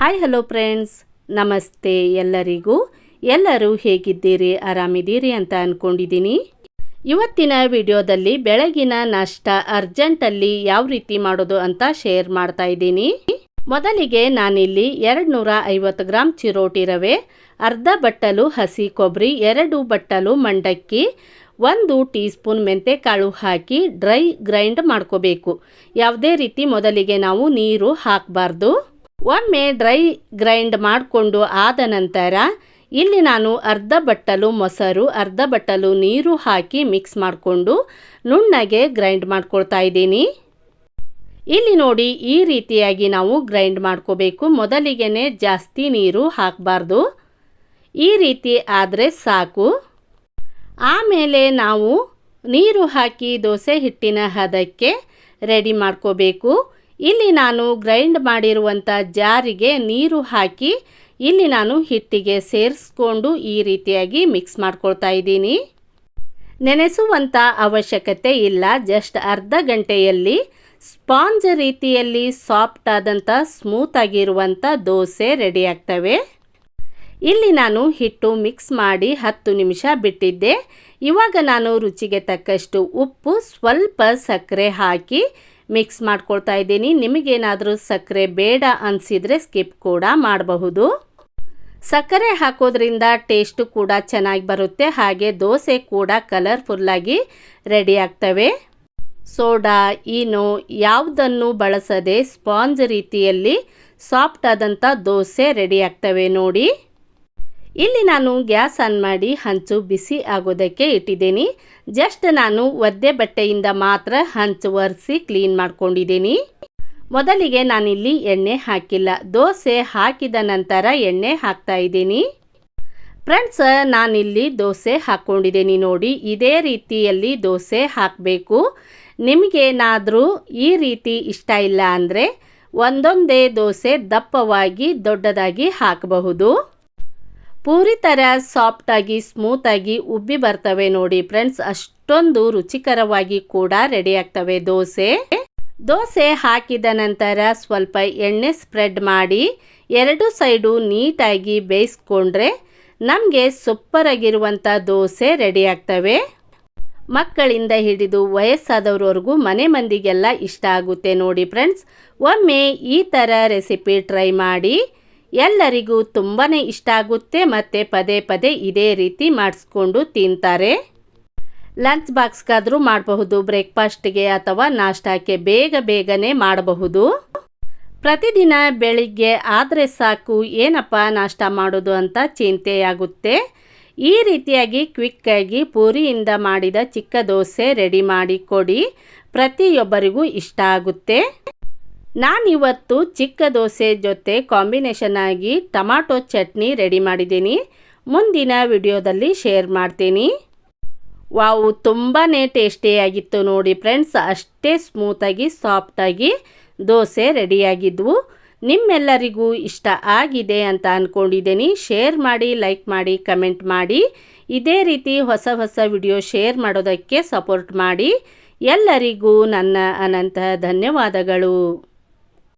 Hi hello friends ನಮಸ್ತೆ ಎಲ್ಲರಿಗೂ. ಎಲ್ಲರೂ ಹೇಗಿದ್ದೀರಿ? ಆರಾಮಿದ್ದೀರಿ ಅಂತ ಅಂದ್ಕೊಂಡಿದ್ದೀನಿ ಇವತ್ತಿನ ವಿಡಿಯೋದಲ್ಲಿ ಬೆಳಗಿನ ನಾಷ್ಟ ಅರ್ಜೆಂಟಲ್ಲಿ ಯಾವ ರೀತಿ ಮಾಡೋದು ಅಂತ ಶೇರ್ ಮಾಡ್ತಾ ಇದ್ದೀನಿ. ಮೊದಲಿಗೆ ನಾನಿಲ್ಲಿ ಎರಡು ನೂರ ಐವತ್ತು ಗ್ರಾಮ್ ಚಿರೋಟಿ ರವೆ, ಅರ್ಧ ಬಟ್ಟಲು ಹಸಿ ಕೊಬ್ಬರಿ, ಎರಡು ಬಟ್ಟಲು ಮಂಡಕ್ಕಿ, ಒಂದು ಟೀ ಸ್ಪೂನ್ ಮೆಂತೆಕಾಳು ಹಾಕಿ ಡ್ರೈ ಗ್ರೈಂಡ್ ಮಾಡ್ಕೋಬೇಕು. ಯಾವುದೇ ರೀತಿ ಮೊದಲಿಗೆ ನಾವು ನೀರು ಹಾಕಬಾರ್ದು. ಒಮ್ಮೆ ಡ್ರೈ ಗ್ರೈಂಡ್ ಮಾಡಿಕೊಂಡು ಆದ ನಂತರ ಇಲ್ಲಿ ನಾನು ಅರ್ಧ ಬಟ್ಟಲು ಮೊಸರು, ಅರ್ಧ ಬಟ್ಟಲು ನೀರು ಹಾಕಿ ಮಿಕ್ಸ್ ಮಾಡಿಕೊಂಡು ನುಣ್ಣಗೆ ಗ್ರೈಂಡ್ ಮಾಡ್ಕೊಳ್ತಾ ಇದ್ದೀನಿ. ಇಲ್ಲಿ ನೋಡಿ, ಈ ರೀತಿಯಾಗಿ ನಾವು ಗ್ರೈಂಡ್ ಮಾಡ್ಕೋಬೇಕು. ಮೊದಲಿಗೆ ಜಾಸ್ತಿ ನೀರು ಹಾಕಬಾರ್ದು. ಈ ರೀತಿ ಆದರೆ ಸಾಕು. ಆಮೇಲೆ ನಾವು ನೀರು ಹಾಕಿ ದೋಸೆ ಹಿಟ್ಟಿನ ಹದಕ್ಕೆ ರೆಡಿ ಮಾಡ್ಕೋಬೇಕು. ಇಲ್ಲಿ ನಾನು ಗ್ರೈಂಡ್ ಮಾಡಿರುವಂಥ ಜಾರಿಗೆ ನೀರು ಹಾಕಿ, ಇಲ್ಲಿ ನಾನು ಹಿಟ್ಟಿಗೆ ಸೇರಿಸ್ಕೊಂಡು ಈ ರೀತಿಯಾಗಿ ಮಿಕ್ಸ್ ಮಾಡ್ಕೊಳ್ತಾ ಇದ್ದೀನಿ. ನೆನೆಸುವಂಥ ಅವಶ್ಯಕತೆ ಇಲ್ಲ ಜಸ್ಟ್ ಅರ್ಧ ಗಂಟೆಯಲ್ಲಿ ಸ್ಪಾಂಜ್ ರೀತಿಯಲ್ಲಿ ಸಾಫ್ಟ್ ಆದಂಥ ಸ್ಮೂತ್ ಆಗಿರುವಂಥ ದೋಸೆ ರೆಡಿ ಆಗ್ತವೆ. ಇಲ್ಲಿ ನಾನು ಹಿಟ್ಟು ಮಿಕ್ಸ್ ಮಾಡಿ ಹತ್ತು ನಿಮಿಷ ಬಿಟ್ಟಿದ್ದೆ. ಇವಾಗ ನಾನು ರುಚಿಗೆ ತಕ್ಕಷ್ಟು ಉಪ್ಪು, ಸ್ವಲ್ಪ ಸಕ್ಕರೆ ಹಾಕಿ ಮಿಕ್ಸ್ ಮಾಡ್ಕೊಳ್ತಾ ಇದ್ದೀನಿ. ನಿಮಗೇನಾದರೂ ಸಕ್ಕರೆ ಬೇಡ ಅನಿಸಿದರೆ ಸ್ಕಿಪ್ ಕೂಡ ಮಾಡಬಹುದು. ಸಕ್ಕರೆ ಹಾಕೋದ್ರಿಂದ ಟೇಸ್ಟು ಕೂಡ ಚೆನ್ನಾಗಿ ಬರುತ್ತೆ. ಹಾಗೆ ದೋಸೆ ಕೂಡ ಕಲರ್ಫುಲ್ಲಾಗಿ ರೆಡಿ ಆಗ್ತವೆ. ಸೋಡಾ, ಈನೋ ಯಾವುದನ್ನು ಬಳಸದೆ ಸ್ಪಾಂಜ್ ರೀತಿಯಲ್ಲಿ ಸಾಫ್ಟ್ ಆದಂಥ ದೋಸೆ ರೆಡಿ ಆಗ್ತವೆ ನೋಡಿ. ಇಲ್ಲಿ ನಾನು ಗ್ಯಾಸ್ ಆನ್ ಮಾಡಿ ಹಂಚು ಬಿಸಿ ಆಗೋದಕ್ಕೆ ಇಟ್ಟಿದ್ದೀನಿ. ಜಸ್ಟ್ ನಾನು ಒದ್ದೆ ಬಟ್ಟೆಯಿಂದ ಮಾತ್ರ ಹಂಚು ಒರೆಸಿ ಕ್ಲೀನ್ ಮಾಡ್ಕೊಂಡಿದ್ದೀನಿ. ಮೊದಲಿಗೆ ನಾನಿಲ್ಲಿ ಎಣ್ಣೆ ಹಾಕಿಲ್ಲ. ದೋಸೆ ಹಾಕಿದ ನಂತರ ಎಣ್ಣೆ ಹಾಕ್ತಾ ಇದ್ದೀನಿ. ಫ್ರೆಂಡ್ಸ್, ನಾನಿಲ್ಲಿ ದೋಸೆ ಹಾಕ್ಕೊಂಡಿದ್ದೀನಿ ನೋಡಿ. ಇದೇ ರೀತಿಯಲ್ಲಿ ದೋಸೆ ಹಾಕಬೇಕು. ನಿಮಗೇನಾದರೂ ಈ ರೀತಿ ಇಷ್ಟ ಇಲ್ಲ ಅಂದರೆ ಒಂದೊಂದೇ ದೋಸೆ ದಪ್ಪವಾಗಿ ದೊಡ್ಡದಾಗಿ ಹಾಕಬಹುದು. ಪೂರಿ ಥರ ಸಾಫ್ಟಾಗಿ ಸ್ಮೂತಾಗಿ ಉಬ್ಬಿ ಬರ್ತವೆ ನೋಡಿ ಫ್ರೆಂಡ್ಸ್ ಅಷ್ಟೊಂದು ರುಚಿಕರವಾಗಿ ಕೂಡ ರೆಡಿ ಆಗ್ತವೆ ದೋಸೆ. ದೋಸೆ ಹಾಕಿದ ನಂತರ ಸ್ವಲ್ಪ ಎಣ್ಣೆ ಸ್ಪ್ರೆಡ್ ಮಾಡಿ, ಎರಡು ಸೈಡು ನೀಟಾಗಿ ಬೇಯಿಸ್ಕೊಂಡ್ರೆ ನಮಗೆ ಸೂಪರಾಗಿರುವಂಥ ದೋಸೆ ರೆಡಿ ಆಗ್ತವೆ. ಮಕ್ಕಳಿಂದ ಹಿಡಿದು ವಯಸ್ಸಾದವ್ರವರೆಗೂ, ಮನೆ ಮಂದಿಗೆಲ್ಲ ಇಷ್ಟ ಆಗುತ್ತೆ ನೋಡಿ ಫ್ರೆಂಡ್ಸ್ ಒಮ್ಮೆ ಈ ಥರ ರೆಸಿಪಿ ಟ್ರೈ ಮಾಡಿ ಎಲ್ಲರಿಗೂ ತುಂಬಾ ಇಷ್ಟ ಆಗುತ್ತೆ ಮತ್ತು ಪದೇ ಪದೇ ಇದೇ ರೀತಿ ಮಾಡಿಸ್ಕೊಂಡು ತಿಂತಾರೆ. ಲಂಚ್ ಬಾಕ್ಸ್ಗಾದರೂ ಮಾಡಬಹುದು, ಬ್ರೇಕ್ಫಾಸ್ಟ್ಗೆ ಅಥವಾ ನಾಷ್ಟಕ್ಕೆ ಬೇಗ ಬೇಗನೆ ಮಾಡಬಹುದು. ಪ್ರತಿದಿನ ಬೆಳಿಗ್ಗೆ ಆದರೆ ಸಾಕು, ಏನಪ್ಪ ನಾಷ್ಟ ಮಾಡೋದು ಅಂತ ಚಿಂತೆಯಾಗುತ್ತೆ. ಈ ರೀತಿಯಾಗಿ ಕ್ವಿಕ್ಕಾಗಿ ಪೂರಿಯಿಂದ ಮಾಡಿದ ಚಿಕ್ಕ ದೋಸೆ ರೆಡಿ ಮಾಡಿ ಕೊಡಿ, ಪ್ರತಿಯೊಬ್ಬರಿಗೂ ಇಷ್ಟ ಆಗುತ್ತೆ. ನಾನಿವತ್ತು ಚಿಕ್ಕ ದೋಸೆ ಜೊತೆ ಕಾಂಬಿನೇಷನ್ ಆಗಿ ಟಮಾಟೊ ಚಟ್ನಿ ರೆಡಿ ಮಾಡಿದ್ದೀನಿ. ಮುಂದಿನ ವಿಡಿಯೋದಲ್ಲಿ ಶೇರ್ ಮಾಡ್ತೀನಿ. ವಾವು ತುಂಬಾ ಟೇಸ್ಟಿಯಾಗಿತ್ತು ನೋಡಿ ಫ್ರೆಂಡ್ಸ್ ಅಷ್ಟೇ ಸ್ಮೂತಾಗಿ ಸಾಫ್ಟಾಗಿ ದೋಸೆ ರೆಡಿಯಾಗಿದ್ವು ನಿಮ್ಮೆಲ್ಲರಿಗೂ ಇಷ್ಟ ಆಗಿದೆ ಅಂತ ಅಂದ್ಕೊಂಡಿದ್ದೀನಿ ಶೇರ್ ಮಾಡಿ ಲೈಕ್ ಮಾಡಿ ಕಮೆಂಟ್ ಮಾಡಿ. ಇದೇ ರೀತಿ ಹೊಸ ಹೊಸ ವಿಡಿಯೋ ಶೇರ್ ಮಾಡೋದಕ್ಕೆ ಸಪೋರ್ಟ್ ಮಾಡಿ. ಎಲ್ಲರಿಗೂ ನನ್ನ ಅನಂತ ಧನ್ಯವಾದಗಳು.